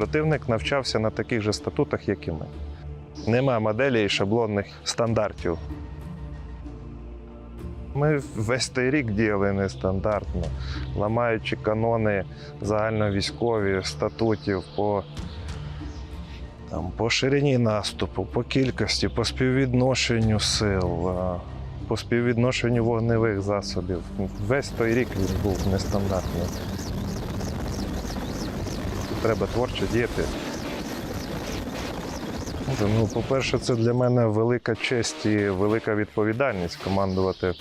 Противник навчався на таких же статутах, як і ми. Нема моделей і шаблонних стандартів. Ми весь той рік діяли нестандартно, ламаючи канони загальновійськові, статутів по, там, по ширині наступу, по кількості, по співвідношенню сил, по співвідношенню вогневих засобів. Весь той рік він був нестандартний. Треба творчо діяти. Ну, по-перше, це для мене велика честь і велика відповідальність командувати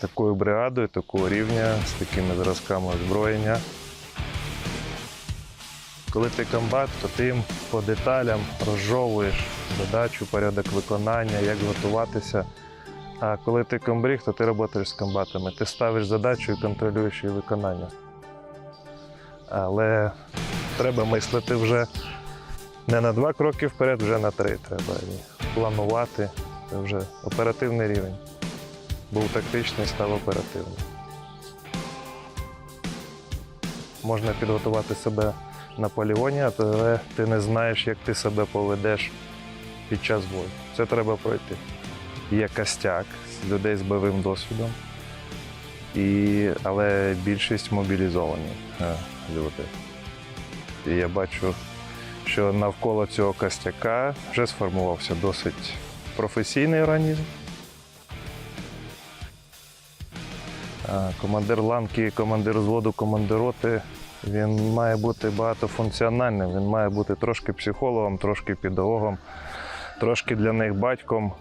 такою бригадою, такого рівня, з такими зразками озброєння. Коли ти комбат, то ти по деталям розжовуєш задачу, порядок виконання, як готуватися. А коли ти комбріг, то ти працюєш з комбатами. Ти ставиш задачу і контролюєш її виконання. Але треба мислити вже не на два кроки вперед, вже на три треба. І планувати. Це вже оперативний рівень. Був тактичний, став оперативний. Можна підготувати себе на полігоні, але ти не знаєш, як ти себе поведеш під час бою. Це треба пройти. Є костяк з людей з бойовим досвідом, і, але більшість мобілізовані е, люди. І я бачу, що навколо цього костяка вже сформувався досить професійний організм. Командир ланки, командир взводу, командир роти, він має бути багатофункціональним, він має бути трошки психологом, трошки педагогом, трошки для них батьком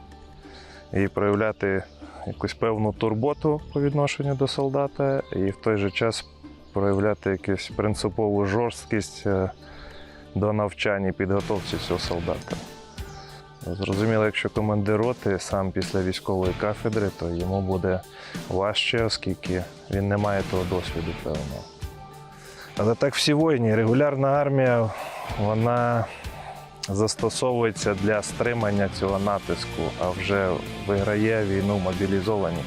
і проявляти якусь певну турботу по відношенню до солдата, і в той же час проявляти якусь принципову жорсткість е, до навчання і підготовці цього солдата. Зрозуміло, якщо командир роти сам після військової кафедри, то йому буде важче, оскільки він не має того досвіду певного. Але так всі воїні, регулярна армія, вона застосовується для стримання цього натиску, а вже виграє війну мобілізовані.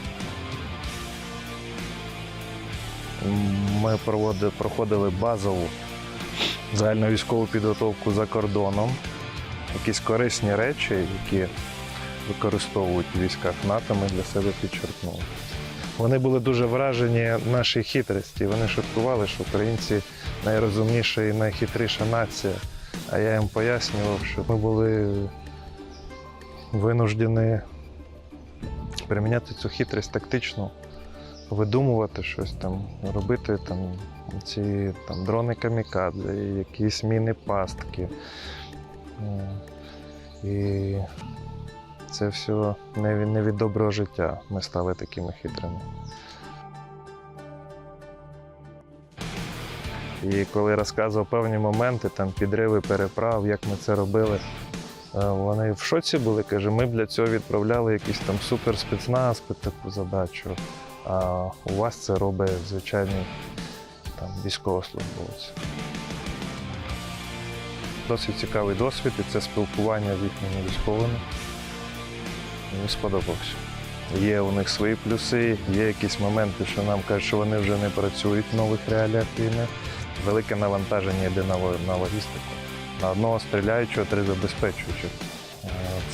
Ми проводили, проходили базову загальновійськову підготовку за кордоном, якісь корисні речі, які використовують в військах НАТО, ми для себе підчеркнули. Вони були дуже вражені нашій хитрості. Вони шуткували, що українці найрозумніша і найхитріша нація. А я їм пояснював, що ми були винуждені приміняти цю хитрість тактично, видумувати щось там, робити там ці там, дрони камікадзе, якісь міни пастки. І це все не від доброго життя. Ми стали такими хитрими. І коли розказував певні моменти, там підриви переправ, як ми це робили, е, вони в шоці були. Каже, ми для цього відправляли якийсь там суперспецназ під таку задачу. А у вас це робить звичайний там, військовослужбовець. Досить цікавий досвід і це спілкування з їхніми військовими. Мені сподобався. Є у них свої плюси, є якісь моменти, що нам кажуть, що вони вже не працюють в нових реаліях війни. Велике навантаження йде на логістику. На одного стріляючого три забезпечуючих. Е,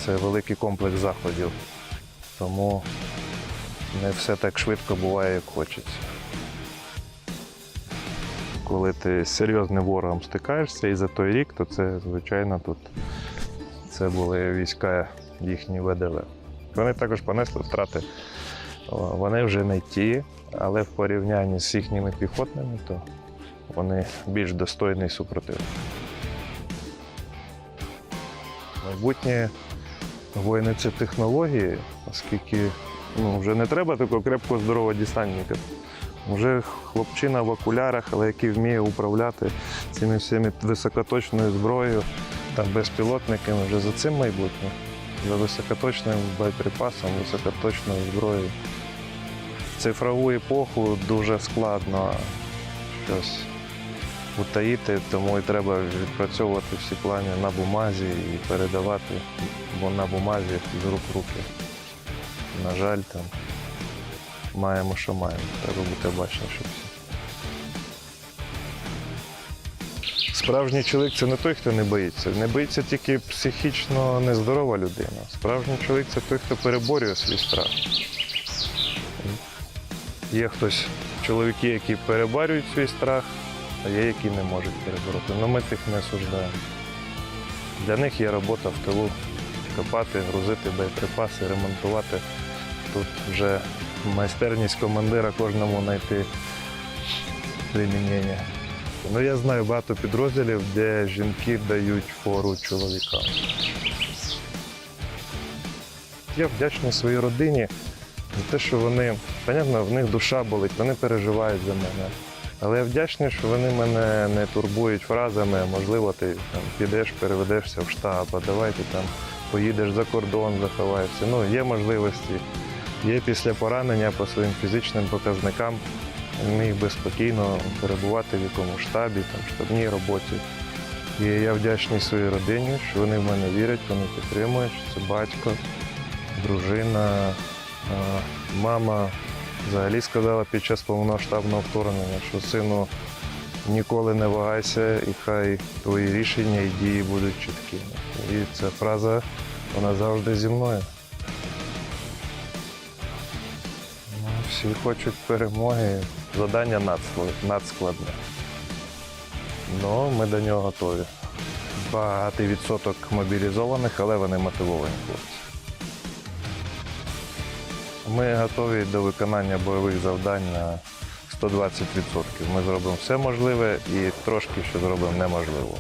Це великий комплекс заходів. Тому не все так швидко буває, як хочеться. Коли ти з серйозним ворогом стикаєшся і за той рік, то це, звичайно, тут це були війська їхні ВДВ. Вони також понесли втрати. Вони вже не ті, але в порівнянні з їхніми піхотними, то вони більш достойний супротивник. Майбутнє воїни це технології, оскільки ну, вже не треба такого крепкого здорового десантника. Вже хлопчина в окулярах, але який вміє управляти цими всіми високоточною зброєю, там безпілотниками, вже за цим майбутнє. За високоточним боєприпасом, високоточною зброєю. Цифрову епоху дуже складно щось утаїти, тому і треба відпрацьовувати всі плани на бумазі і передавати, бо на бумазі з рук в руки. На жаль, там маємо, що маємо. Треба бути бачним, щоб всі. Справжній чоловік це не той, хто не боїться. Не боїться тільки психічно нездорова людина. Справжній чоловік це той, хто переборює свій страх. Є хтось, чоловіки, які переборюють свій страх, а є, які не можуть перебороти. Ну ми тих не осуждаємо. Для них є робота в тилу копати, грузити боєприпаси, ремонтувати. Тут вже майстерність командира кожному знайти примінення. Ну, я знаю багато підрозділів, де жінки дають фору чоловікам. Я вдячний своїй родині за те, що вони, понятно, в них душа болить, вони переживають за мене. Але я вдячний, що вони мене не турбують фразами, можливо, ти там, підеш, переведешся в штаб, а давай ти там поїдеш за кордон, заховаєшся. Ну, є можливості. Є після поранення по своїм фізичним показникам міг би спокійно перебувати в якому штабі, там, штабній роботі. І я вдячний своїй родині, що вони в мене вірять, вони підтримують, що це батько, дружина, мама взагалі сказала під час повномасштабного вторгнення, що сину ніколи не вагайся, і хай твої рішення і дії будуть чіткими. І ця фраза вона завжди зі мною. Ну, всі хочуть перемоги. Надскла- надскладне. Ну, ми до нього готові. Багатий відсоток мобілізованих, але вони мотивовані хлопці. Ми готові до виконання бойових завдань на 120%. Ми зробимо все можливе і трошки що зробимо неможливо.